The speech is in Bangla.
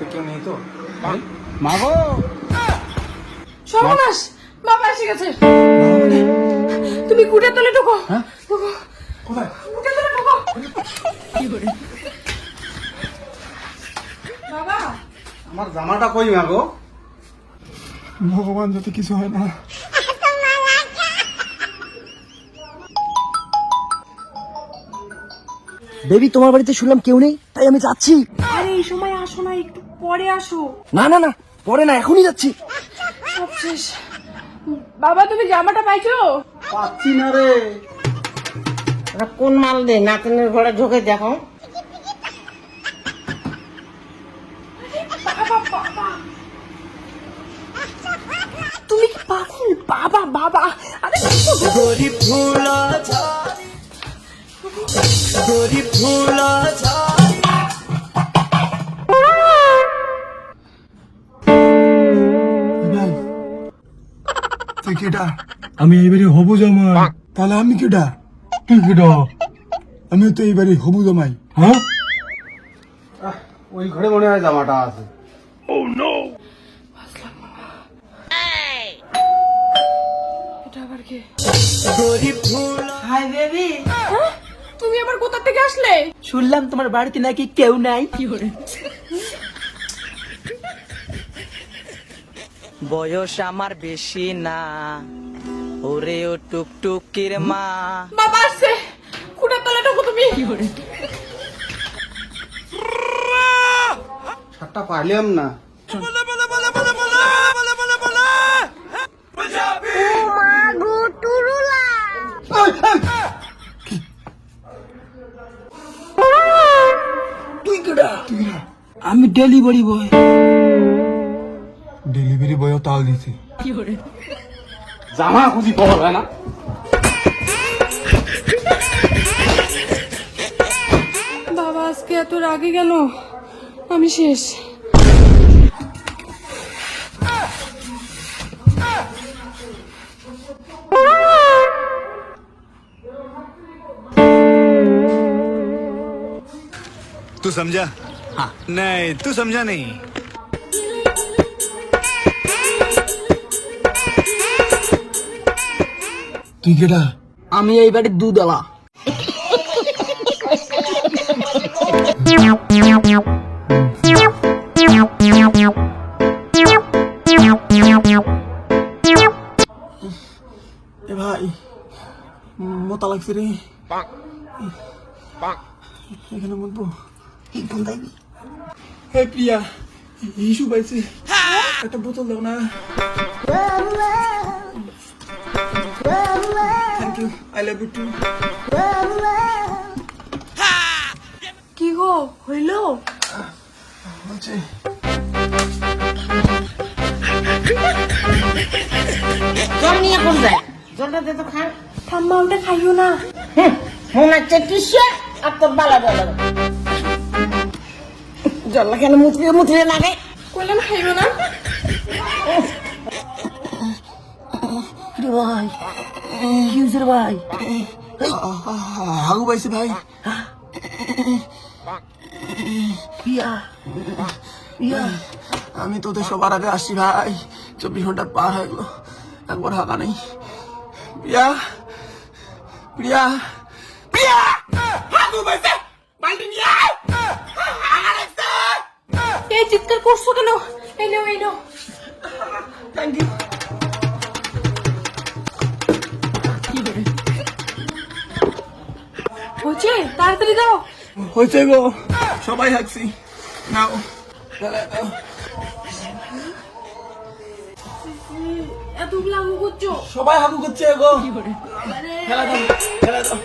বাড়িতে কেউ নেই তো? মা গো! সর্বনাশ! বাবা এসে গেছে। তুমি কুটের তলে ঢুকো। হ্যাঁ? ঢুকো। কোথায়? কুটের তলে ঢুকো। বাবা! আমার জামাটা কই মা গো? ভগবান যাতে কিছু হয় না। বেবি তোমার বাড়িতে শুনলাম কেউ নেই তাই আমি যাচ্ছি। আরে এই সময় আসো না একটু পরে আসো। না না না পরে না এখনই যাচ্ছি। সব শেষ। বাবা তুমি জামাটা পাইছো? পাচ্ছি না রে। ওরা কোন মাল দে? নাতনের ঘরে ঢোকে দেখো। বাবা বাবা। তুমি কি পাগল? বাবা বাবা। আরে গরিব ফুল গরিব ফুল তুই কেডা? আমি এইবারে হবু জামাই। তাহলে আমি কেডা? তুই কেডা? আমি তো এইবারে হবু জামাই। হ্যাঁ? ওই ঘরে মনে হয় জামাটা আছে। আবার কে? গরিব হাই বেবি? তুমি আবার কোথা থেকে আসলে? শুনলাম তোমার বাড়িতে নাকি কেউ নাই। বয়স আমার বেশি না। ওরে ও টুকটুকির মা। বাবা আসছে। কুটের তলে ঢুকো তুমি। শার্টটা পাইলাম না। আমি ডেলিভারি বয় ডেলিভারি বয় তাল দিছে। জামা খুঁজি খবর হয় না। বাবা আজকে এত রাগে গেল আমি শেষ। तू समझा हाँ नहीं तू समझा नहीं তুই কেডা আমি এই বাড়ির দুধওয়ালা এ ভাই মোতা লাগছে রে এখানে মরবো হে প্রিয়া ইস্যু পাইছে। একটা বোতল দাও না। Thank you I love you too কি গো হইল? হচ্ছে জল নিয়ে কোন যায়? জলটা দে তো খা। ঠাম্মা ওটা খাইও না। মনে হচ্ছে টিসে আর তোর বালা জল জল কেন মুতলে মুতলে লাগে। কইলাম খাইও না ভাই কি হয়েছে রে ভাই হাগু পাইছে ভাই। আমি তোদের সবার আগে আসছি ভাই। চব্বিশ ঘণ্টা পার হয়ে গেলো। একবার হাঁকা নেই। প্রিয়া প্রিয়া প্রিয়া! হাগু পাইছে। বালতি নিয়ে! এই চিৎকার করছ কেন? এই নাও এই নাও. হচ্ছে তাড়াতাড়ি দাও। হয়েছে গো। সবাই হাঁকছি নাও। এতগুলো করছ? সবাই হাগু করছে গো। ফেলে দাও ফেলে দাও।